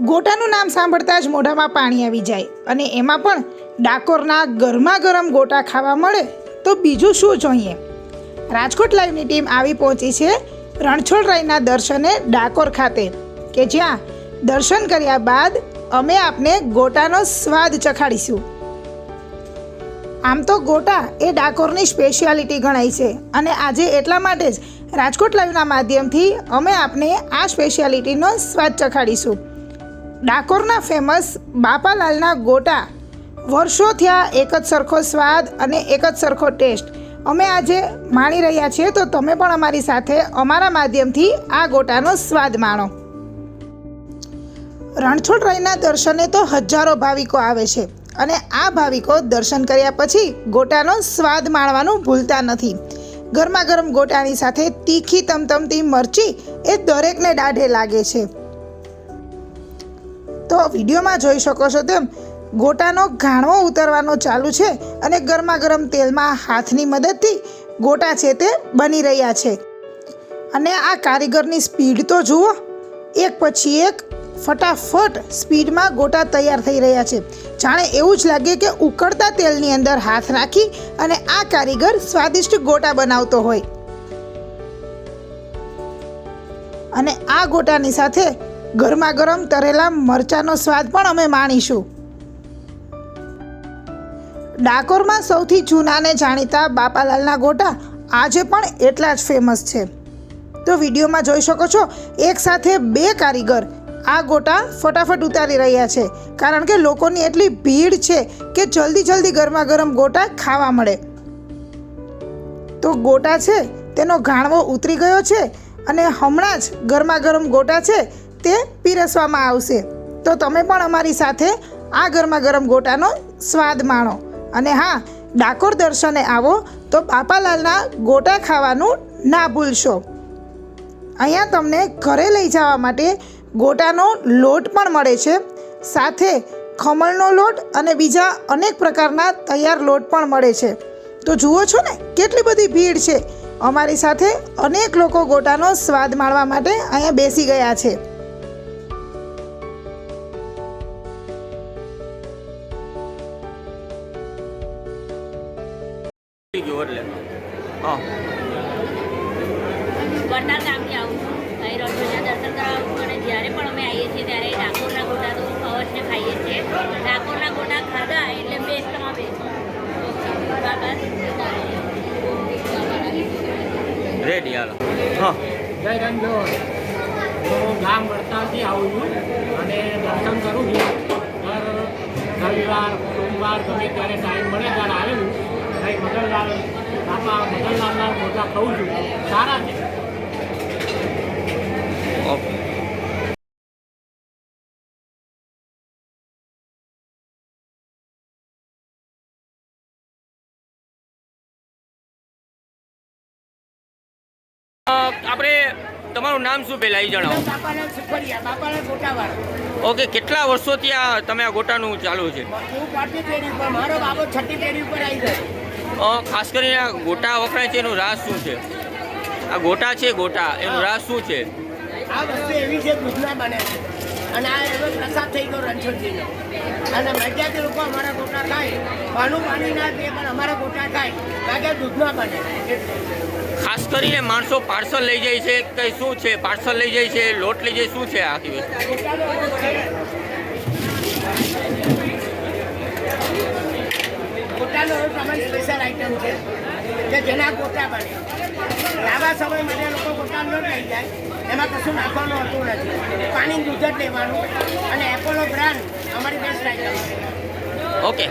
ગોટાનું નામ સાંભળતા જ મોઢામાં પાણી આવી જાય અને એમાં પણ ડાકોરના ગરમા ગરમ ગોટા ખાવા મળે તો બીજું શું જોઈએ? રાજકોટ લાઈવની ટીમ આવી પહોંચી છે રણછોડરાયના દર્શને ડાકોર ખાતે, કે જ્યાં દર્શન કર્યા બાદ અમે આપને ગોટાનો સ્વાદ ચખાડીશું. આમ તો ગોટા એ ડાકોરની સ્પેશિયાલિટી ગણાય છે અને આજે એટલા માટે જ રાજકોટ લાઈવના માધ્યમથી અમે આપને આ સ્પેશિયાલિટીનો સ્વાદ ચખાડીશું. ડાકોરના ફેમસ બાપાલાલના ગોટા. વર્ષો થયા એક જ સરખો સ્વાદ અને એક જ સરખો ટેસ્ટ અમે આજે માણી રહ્યા છીએ તો તમે પણ અમારી સાથે અમારા માધ્યમથી આ ગોટાનો સ્વાદ માણો. રણછોડરાયના દર્શને તો હજારો ભાવિકો આવે છે અને આ ભાવિકો દર્શન કર્યા પછી ગોટાનો સ્વાદ માણવાનું ભૂલતા નથી. ગરમા ગરમ ગોટાની સાથે તીખી તમતમતી મરચી એ દરેકને દાઢે લાગે છે. તો વિડીયોમાં જોઈ શકો છો તેમ ગોટાનો ઘાણવો ઉતરવાનો ચાલુ છે અને ગરમા ગરમ તેલમાં હાથની મદદથી ગોટા છે તે બની રહ્યા છે. અને આ કારીગરની સ્પીડ તો જુઓ, એક પછી એક ફટાફટ સ્પીડમાં ગોટા તૈયાર થઈ રહ્યા છે. જાણે એવું જ લાગે કે ઉકળતા તેલની અંદર હાથ રાખી અને આ કારીગર સ્વાદિષ્ટ ગોટા બનાવતો હોય. અને આ ગોટાની સાથે ગરમા ગરમ તરેલા મરચાનો સ્વાદ પણ અમે માણીશું. ડાકોરમાં સૌથી જૂનાને જાણીતા બાપાલાલના ગોટા આજે પણ એટલા જ ફેમસ છે. તો વિડીયોમાં જોઈ શકો છો, એક સાથે બે કારીગર આ ગોટા ફટાફટ ઉતારી રહ્યા છે. કારણ કે લોકોની એટલી ભીડ છે કે જલ્દી જલ્દી ગરમા ગરમ ગોટા ખાવા મળે. તો ગોટા છે, તેનો ઘાણવો ઉતરી ગયો છે અને હમણાં જ ગરમા ગરમ ગોટા છે તે પીરસવામાં આવશે. તો તમે પણ અમારી સાથે આ ગરમા ગરમ ગોટાનો સ્વાદ માણો. અને હા, ડાકોર દર્શને આવો તો બાપાલાલના ગોટા ખાવાનું ના ભૂલશો. અહીંયા તમને ઘરે લઈ જવા માટે ગોટાનો લોટ પણ મળે છે. સાથે ખમણનો લોટ અને બીજા અનેક પ્રકારના તૈયાર લોટ પણ મળે છે. તો જુઓ છો ને, કેટલી બધી ભીડ છે. અમારી સાથે અનેક લોકો ગોટાનો સ્વાદ માણવા માટે અહીંયા બેસી ગયા છે. ગયો એટલે. હા. વડતાલ ગામથી આવું છું. અહીં રણછોડના દર્શન કરવા આવું છું અને જ્યારે પણ અમે આવીએ છીએ ત્યારે ડાકોરના ગોટા તો અવશ્ય ખાઈએ છીએ. ડાકોરના ગોટા ખાધા એટલે બેસ્ટમાં બેસ્ટ બાબા રેડી હાલો. હા. જય રંજોર હું ગામ વડતાલથી આવું છું અને દર્શન કરું છું. દર રવિવાર સોમવાર ગમે ત્યારે ટાઈમ મળે ત્યારે આવેલું. ભાઈ મગનલાલ બાપા મગનલાલના મોટા ખાઉં છું. સારા છે. આપણે તમારું નામ શું પહેલાં એ જણાવો. ઓકે કેટલા વર્ષોથી આ તમે આ ગોટાનું ચાલુ છે? હું પાંચમી પેઢી ઉપર મારો બાબો છઠ્ઠી પેઢી ઉપર આવી ગયો. અ, ખાસ કરીને આ ગોટા વપરાય છે એનું રાસ શું છે? આ ગોટા છે ગોટા. એનું રાસ શું છે? આ વસ્તુ એવી છે દૂધના બને છે. અને આ એનો પ્રસાદ થઈ ગયો રણછોડજીનો. અને લોકો અમારા ગોટા ખાય. પાનું પાણી ના પીએ પણ અમારા ગોટા ખાય. કારણ કે દૂધના બને. ખાસ કરીને માણસો પાર્સલ લઈ જાય છે કઈ શું છે? પાર્સલ લઈ જાય છે લોટ લઈ જાય શું છે આખી વસ્તુ? છે. ગોટાનો સ્પેશિયલ આઈટમ છે, કે જેના ગોટા બને. લાંબા સમય માટે લોકો ગોટા ન થઈ જાય, એમાં કશું નાખવાનું હતું નથી. પાણી દૂધ જ લેવાનું. અને એપોલો બ્રાન્ડ અમારી બેસ્ટ આઈટમ છે. ઓકે